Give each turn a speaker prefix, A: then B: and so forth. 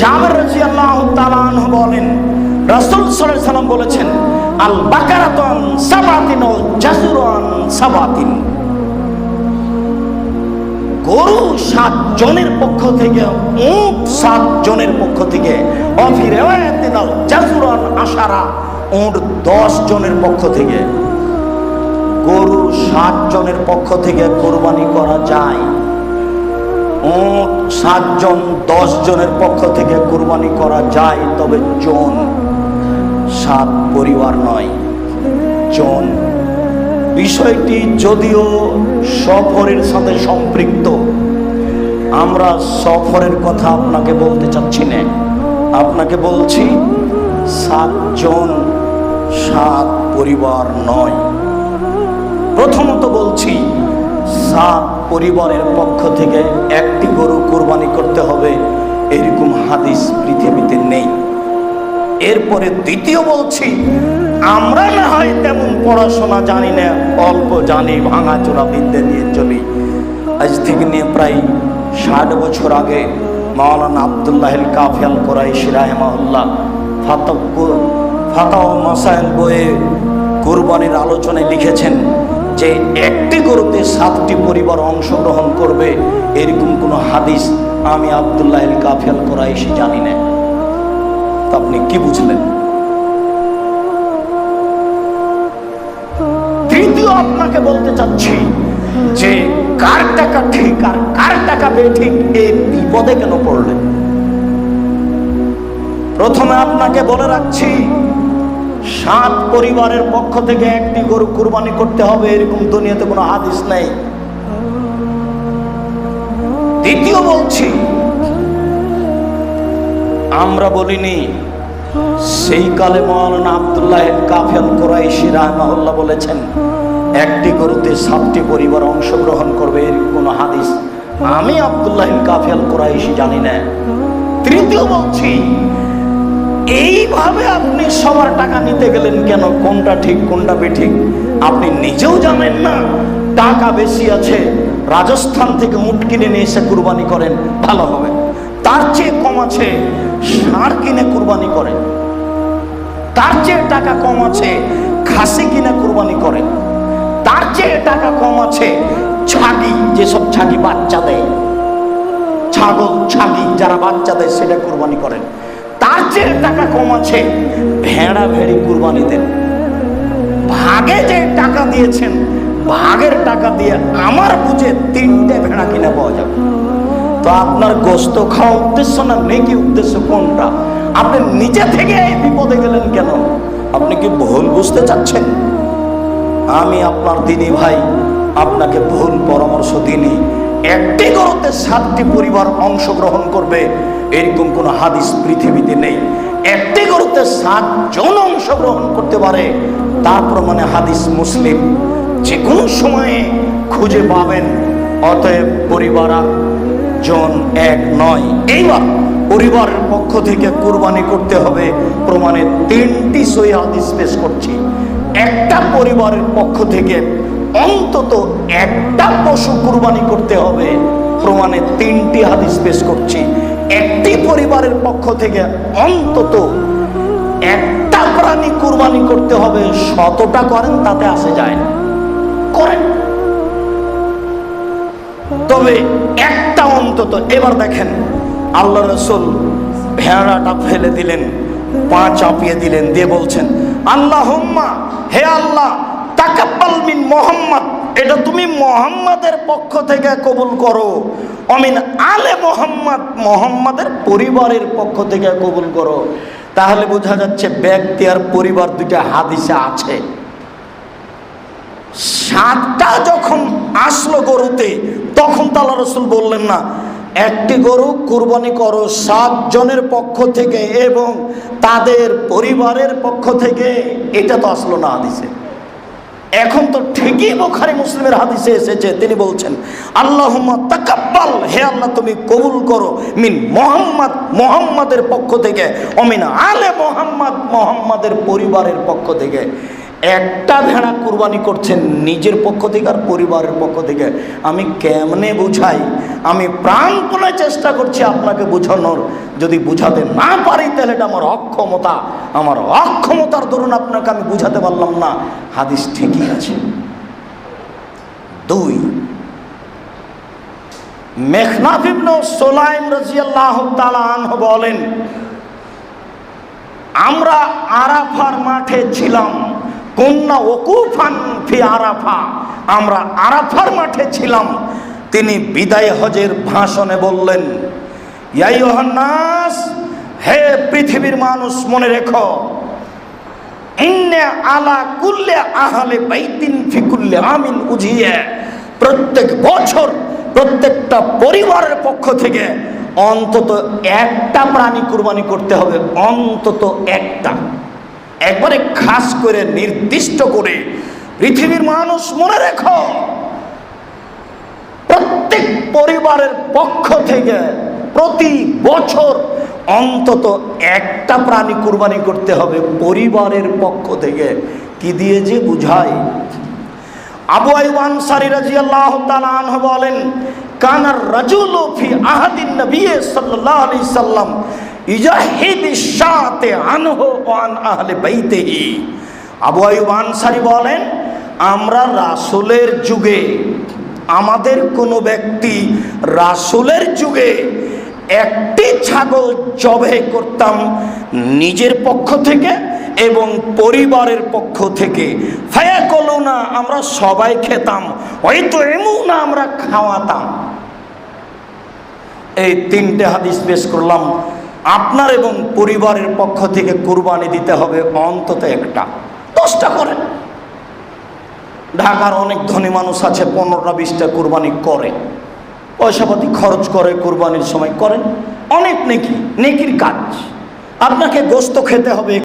A: জাবের তাআলা আনহু বলেন, রাসূল সাল্লাম বলেছেন আল বাকারাতুন সাবাতিন ও জাসুরান সাবাতিন। গরু সাত জনের পক্ষ থেকে, উট সাত জনের পক্ষ থেকে, অফি রেওয়ায়াতিন আল জাসুরান আশারা, উট দশ জনের পক্ষ থেকে। গরু সাত জনের পক্ষ থেকে কোরবানি করা যায়। সাতজন দশ জনের পক্ষ থেকে কোরবানি করা যায়, তবে জন সাত পরিবার নয়। জন বিষয়টি যদিও সফরের সাথে সম্পৃক্ত, আমরা সফরের কথা আপনাকে বলতে চাচ্ছি না। আপনাকে বলছি, সাতজন সাত পরিবার নয়। প্রথমত বলছি, সাত পরিবারের পক্ষ থেকে একটি গরু কোরবানি করতে হবে, এরকম হাদিস পৃথিবীতে নেই। এরপরে দ্বিতীয় বলছি, আমরা না হয় তেমন পড়াশোনা জানি না, অল্প জানি, ভাঙাচোরা বিদ্যে নিয়ে চলি। আজ থেকে নিয়ে প্রায় ষাট বছর আগে মাওলানা আবদুল্লাহিল কাফিয়াল কোরাইশি রাহেমাহুল্লাহ ফাতক ফাতাও মাসাইল বইয়ে কোরবানির আলোচনায় লিখেছেন যে একটি গরুতে সাতটি পরিবার অংশগ্রহণ করবে, এরকম কোনো হাদিস আমি আবদুল্লাহিল কাফিয়াল কোরাইশি জানি না। তা আপনি কি বুঝলেন? তৃতীয় আপনাকে বলতে চাচ্ছি যে কার টাকা ঠিক আর কার টাকা বেঠিক, এই বিপদে কেন পড়লেন? প্রথমে আপনাকে বলে রাখছি সাত পরিবারের পক্ষ থেকে একটি গরু কুরবানি করতে হবে, এরকম দুনিয়াতে কোনো হাদিস নেই। দ্বিতীয় বলছি, আমরা বলিনি, সেই কালে মৌলানা আবদুল্লাহ কাফেল কোরাইশি রাহমাহুল্লাহ বলেছেন, একটি গরুতে সাতটি পরিবার অংশগ্রহণ করবে এর কোনো হাদিস আমি আবদুল্লাহ কাফেল কোরাইশি জানি না। তৃতীয় বলছি এইভাবে আপনি সবার টাকা নিতে গেলেন কেন? কোনটা ঠিক, কোনটা বেঠিক? আপনি নিজেও জানেন না, টাকা বেশি আছে, রাজস্থান থেকে উট কিনে নিয়ে এসে কুরবানি করেন, ভালো হবে। তার চেয়ে কম আছে, ষাঁড় কিনে কুরবানি করেন। তার চেয়ে টাকা কম আছে, খাসি কিনে কুরবানি করেন। তার চেয়ে টাকা কম আছে, ছাগি, যেসব ছাগি বাচ্চা দেয়। ছাগল, ছাগি যারা বাচ্চা দেয়, সেটা কুরবানি করেন। তার চেয়ে টাকা কম আছে। ভেড়া ভেড়ি কুরবানি দেন। ভাগে যে টাকা দিয়েছেন, ভাগের টাকা দিয়ে আমার বুঝে তিনটে ভেড়া কিনে পাওয়া যাবে। তো আপনার গোস্ত খাওয়া উদ্দেশ্য না নেকি উদ্দেশ্য কোনটা? আপনি নিজে থেকে এই বিপদে গেলেন কেন? আপনি কি ভুল বুঝতে চাচ্ছেন? আমি আপনার দিনী ভাই, আপনাকে ভুল পরামর্শ দিনি একটি গরুতে সাতটি পরিবার অংশগ্রহণ করবে, এরকম কোনো হাদিস পৃথিবীতে নেই। একটি গরুতে সাতজন অংশগ্রহণ করতে পারে, তার প্রমাণে হাদিস মুসলিম। যে কোনো সময়ে খুঁজে পাবেন, অতএব পরিবার আর জন এক নয়। এইবার পরিবারের পক্ষ থেকে কুরবানি করতে হবে, প্রমাণে তিনটি সই হাদিস পেশ করছি। একটা পরিবারের পক্ষ থেকে অন্তত একটা পশু কুরবানি করতে হবে। প্রমাণে তিনটি হাদিস পেশ করছি। একটি পরিবারের পক্ষ থেকে অন্তত একটা প্রাণী কুরবানি করতে হবে, শতটা করেন তাতে আসে যায় না। করেন। তবে একটা অন্তত, এবার দেখেন, আল্লাহ রসুল ভেড়াটা ফেলে দিলেন, পা চাপিয়ে দিলেন, দিয়ে বলছেন আল্লাহ হে আল্লাহ মোহাম্মদ, এটা তুমি মোহাম্মদের পক্ষ থেকে কবুল করো। অমিন আলে মোহাম্মদ, মোহাম্মদের পরিবারের পক্ষ থেকে কবুল করো। তাহলে বোঝা যাচ্ছে ব্যক্তি আর পরিবার দুইটা হাদিসে আছে। সাতটা যখন আসলো গরুতে, তখন তো আল্লাহ রসুল বললেন না, একটি গরু কুরবানি করো সাত জনের পক্ষ থেকে এবং তাদের পরিবারের পক্ষ থেকে। এটা তো আসলো না হাদিসে। এখন তো ঠিকই বোখারি মুসলিমের হাদিসে এসেছে, তিনি বলছেন আল্লাহ তাকাব্বাল, হে আল্লাহ, তুমি কবুল করো, মিন মোহাম্মদ, মোহাম্মদের পক্ষ থেকে, অমিন আলে মোহাম্মদ, মোহাম্মদের পরিবারের পক্ষ থেকে। একটা ভেড়া কুরবানি করছেন নিজের পক্ষ থেকে আর পরিবারের পক্ষ থেকে। আমি কেমনে বুঝাই? আমি প্রাণপণে চেষ্টা করছি আপনাকে বোঝানোর। যদি বুঝাতে না পারি, তাহলে এটা আমার অক্ষমতা। আমার অক্ষমতার দরুন আপনাকে আমি বুঝাতে পারলাম না। হাদিস ঠিকই আছে। দুই মেঘনাফ ইবনে সোলাইম রাজিয়াল্লাহু তাআলা আনহু বলেন, আমরা আরাফার মাঠে ছিলাম। কন্যা ওকুফান ফি আরাফা। আমরা আরাফার মাঠে ছিলাম। তিনি বিদায় হজের ভাষণে বললেন ইয়াই হে পৃথিবীর মানুষ, মনে রেখো, ইন্নে আলা কুল্লে আহলে বাইতিন ফি কুল্লে আমিন উজিয়ে। প্রত্যেক বছর, প্রত্যেকটা পরিবারের পক্ষ থেকে অন্তত একটা প্রাণী কুরবানি করতে হবে, অন্তত একটা। একবারে খাস করে নির্দিষ্ট করে পৃথিবীর মানুষ মনে রেখো। প্রত্যেক পরিবারের পক্ষ থেকে প্রতি বছর অন্তত একটা প্রাণী কুরবানি করতে হবে পরিবারের পক্ষ থেকে। কি দিয়ে যে বুঝায় আবু আইব আনসারী রাদিয়াল্লাহু তাআলা আনহু বলেন কানার রাজুলু ফি আহাদিন নবী সাল্লাল্লাহু আলাইহি সাল্লাম আবু আইব আনসারী বলেন, আমরা রাসূলের যুগে, আমাদের কোনো ব্যক্তি রাসূলের যুগে একটি ছাগল জবে করতাম নিজের পক্ষ থেকে এবং পরিবারের পক্ষ থেকে। ফায়া কলো না আমরা সবাই খেতাম হয়তো এমন না আমরা খাওয়াতাম। এই তিনটে হাদিস পেশ করলাম। আপনার এবং পরিবারের পক্ষ থেকে কুরবানি দিতে হবে অন্তত একটা। দশটা করে। ঢাকার অনেক ধনী মানুষ আছে, পনেরোটা, বিশটা কুরবানি করে। পয়সাপাতি খরচ করে কুরবানির সময় করেন। অনেক নেকি, নেকির কাজ। আপনাকে গোস্ত খেতে হবে।